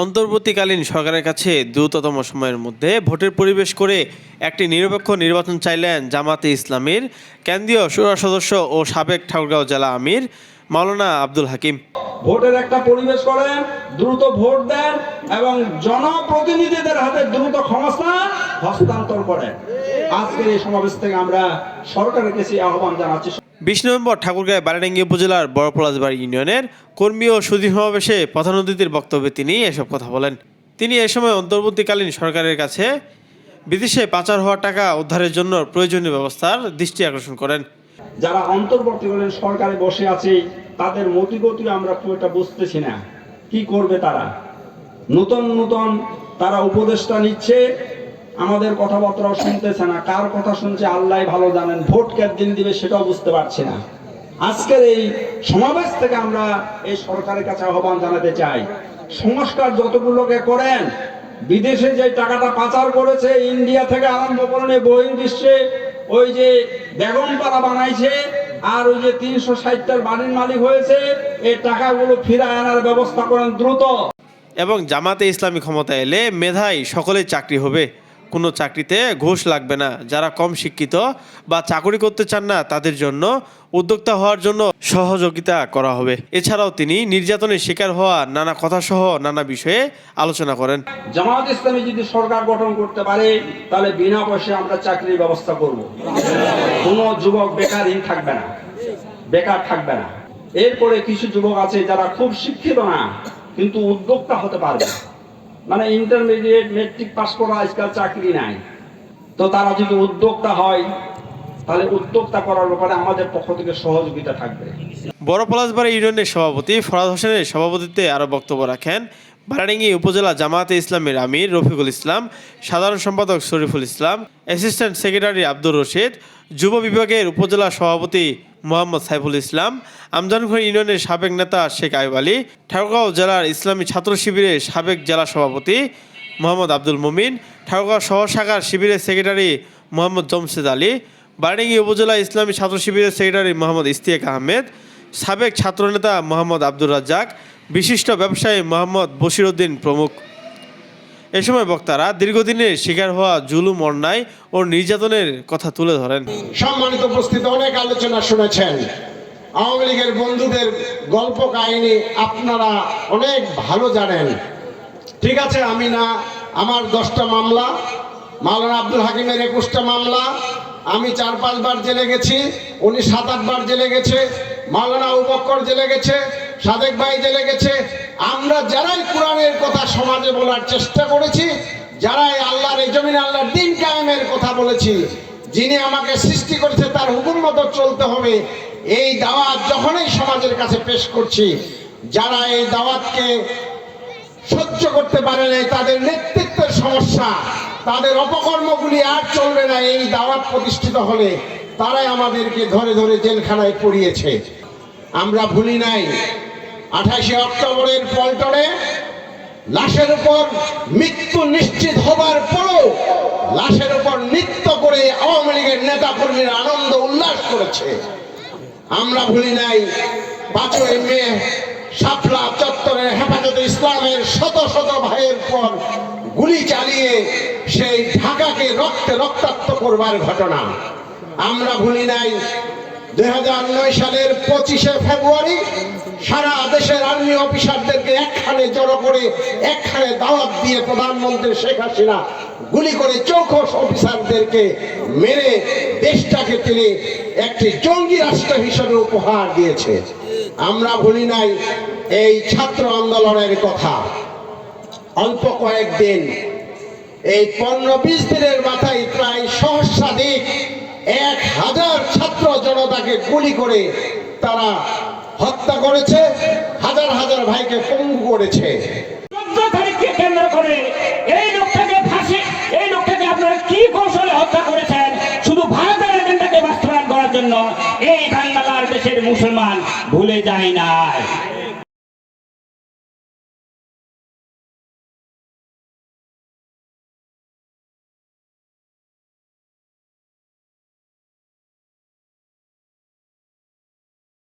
অন্তর্বর্তীকালীন সরকারের কাছে দ্রুততম সময়ের মধ্যে ভোটের পরিবেশ করে একটি নিরপেক্ষ নির্বাচন চাইলেন জামাতে ইসলামীর কেন্দ্রীয় সুরা সদস্য ও সাবেক ঠাকুরগাঁও জেলা আমির মাওলানা আব্দুল হাকিম। ভোটের একটা পরিবেশ করেন, দ্রুত ভোট দেন এবং জনপ্রতিনিধিদের হাতে দ্রুত ক্ষমতা হস্তান্তর করেন। আজকের এই সমাবেশ থেকে আমরা সরকারের কাছে আহ্বান জানাচ্ছি। বিশ নভেম্বর ঠাকুরগাঁও বারাডাঙ্গি উপজেলার বড় পলাশবাড়ি ইউনিয়নের কর্মী ও সুধী সমাবেশে প্রধান অতিথির বক্তব্যে তিনি এসব কথা বলেন। তিনি এ সময় অন্তর্বর্তীকালীন সরকারের কাছে বিদেশে পাচার হওয়া টাকা উদ্ধারের জন্য প্রয়োজনীয় ব্যবস্থার দৃষ্টি আকর্ষণ করেন। যারা অন্তর্বর্তীকালীন সরকারে বসে আছে, তাদের মতিগতি আমরা খুব একটা বুঝতেছি না। কি করবে তারা? নতুন নতুন তারা উপদেষ্টা নিচ্ছে আমাদের কথাবার্তাও শুনতেছে না। কার কথা শুনছে আল্লাহ ভালো জানেন। ভোট দিন দিবে সেটাও বুঝতে পারছি না। আজকের এই সমাবেশ থেকে আমরা এই সরকারের কাছে আহ্বান জানাতে চাই। সংস্কার যতগুলোকে করেন, বিদেশে যে টাকাটা পাচার করেছে, ইন্ডিয়া থেকে আরম্ভ এই বহির্বিশ্বে ওই যে বেগমপাড়া বানাইছে, আর ওই যে তিনশো ষাটটার বাড়ির মালিক হয়েছে, এই টাকাগুলো ফিরায় আনার ব্যবস্থা করেন দ্রুত। এবং জামাতে ইসলামী ক্ষমতা এলে মেধাই সকলেই চাকরি হবে। কোনো চাকরিতে ঘুষ লাগবে না। যারা কম শিক্ষিত বা চাকরি করতে চান না, তাদের জন্য উদ্যোক্তা হওয়ার জন্য সহযোগিতা করা হবে। এছাড়াও তিনি নির্যাতনের শিকার হওয়া নানা কথা সহ নানা বিষয়ে আলোচনা করেন। জামাত ইসলামী যদি সরকার গঠন করতে পারে, তাহলে বিনা পয়সায় আমরা চাকরির ব্যবস্থা করব। কোনো যুবক বেকারহীন থাকবে না। বেকার থাকবে না। এরপরে কিছু যুবক আছে যারা খুব শিক্ষিত না, কিন্তু উদ্যোক্তা হতে পারবে মানে ইন্টারমিডিয়েট মেট্রিক পাস করা আজকাল চাকরি নাই। তো তারা যদি উদ্যোক্তা হয়, তাহলে উদ্যোক্তা করার ব্যাপারে আমাদের পক্ষ থেকে সহযোগিতা থাকবে। বড় পলাশবাড়ি ইউনিয়নের সভাপতি ফরাদ হোসেনের সভাপতিত্বে আরও বক্তব্য রাখেন বারাডাঙ্গি উপজেলা জামায়াতে ইসলামের আমির রফিকুল ইসলাম, সাধারণ সম্পাদক শরীফুল ইসলাম অ্যাসিস্ট্যান্ট সেক্রেটারি আব্দুর রশিদ, যুব বিভাগের উপজেলা সভাপতি মোহাম্মদ সাইফুল ইসলাম আমজানখর ইউনিয়নের সাবেক নেতা শেখ আইব আলী, ঠাকুরগাঁও জেলার ইসলামী ছাত্র শিবিরের সাবেক জেলা সভাপতি মোহাম্মদ আব্দুল মুমিন, ঠাকুরগাঁও শহর শাখার শিবিরের সেক্রেটারি মোহাম্মদ জমশেদ আলী বারাডাঙ্গি উপজেলা ইসলামী ছাত্র শিবিরের সেক্রেটারি মোহাম্মদ ইস্তিয়াক আহমেদ, সাবেক ছাত্রনেতা মোহাম্মদ আব্দুর রাজ্জাক, বিশিষ্ট ব্যবসায়ী মোহাম্মদ বশিরউদ্দিন প্রমুখ। এ সময় বক্তারা দীর্ঘদিনের শিকার হওয়া জুলুম, অন্যায় ও নির্যাতনের কথা তুলে ধরেন। সম্মানিত উপস্থিত, অনেক আলোচনা শুনেছেন। আওয়ামী লীগের বন্ধুদের গল্প কাহিনী আপনারা অনেক ভালো জানেন। ঠিক আছে, আমি না, আমার দশটা মামলা, মাওলানা আব্দুল হাকিমের একুশটা মামলা, আমি চার, পাঁচবার জেলে গেছি, উনি সাত, আটবার জেলে গেছে, মাওলানা উবক্কর জেলে গেছে সাদেক ভাই জেলে গেছে। আমরা যারাই কোরআনের কথা সমাজে বলার চেষ্টা করেছি, যারাই আল্লাহর এই জমিনে আল্লাহর দিন কায়েমের কথা বলেছি, যিনি আমাকে সৃষ্টি করেছে তার হুকুম মতো চলতে হবে। এই দাওয়াত যখনই সমাজের কাছে পেশ করছি, যারা এই দাওয়াতকে সহ্য করতে পারে নাই, তাদের নেতৃত্বের সমস্যা, তাদের অপকর্মগুলি আর চলবে না, এই দাওয়াত প্রতিষ্ঠিত হলে তারাই আমাদেরকে ধরে ধরে জেলখানায় পড়িয়েছে। আমরা ভুলি নাই আঠাশে অক্টোবরের পল্টনে, লাশের উপর মৃত্যু নিশ্চিত হবার পরও লাশের উপর নৃত্য করে আওয়ামী লীগের নেতা কর্মীরা আনন্দ উল্লাস করেছে। আমরা ভুলি নাই, পাঁচই মে শাপলা চত্বরে হেফাজতে ইসলামের শত শত ভাইয়ের পর গুলি চালিয়ে সেই ঢাকাকে রক্তে রক্তাক্ত করবার ঘটনা। আমরা ভুলি নাই, দুই হাজার নয় সালের পঁচিশে ফেব্রুয়ারি সারা দেশের আর্মি অফিসারদেরকে একখানে জড়ো করে, একখানে দাওয়াত দিয়ে প্রধানমন্ত্রী শেখ হাসিনা গুলি করে চৌখস অফিসারদেরকে মেরে দেশটাকে তিনি একটি জঙ্গি রাষ্ট্র হিসেবে উপহার দিয়েছে। আমরা ভুলি নাই এই ছাত্র আন্দোলনের কথা। অল্প কয়েকদিন এই পনেরো বিশ দিনের মাথায় প্রায় সহস্রাধিক এক হাজার ছাত্র জনতাকে গুলি করে তারা হত্যা করেছে, হাজার হাজার ভাইকে পঙ্গু করেছে। কেন্দ্র করে এই লোকটাকে ফাঁসি, এই লোকটাকে আপনারা হত্যা করেছেন? শুধু করার জন্য এই দেশের মুসলমান ভুলে যায় নাই।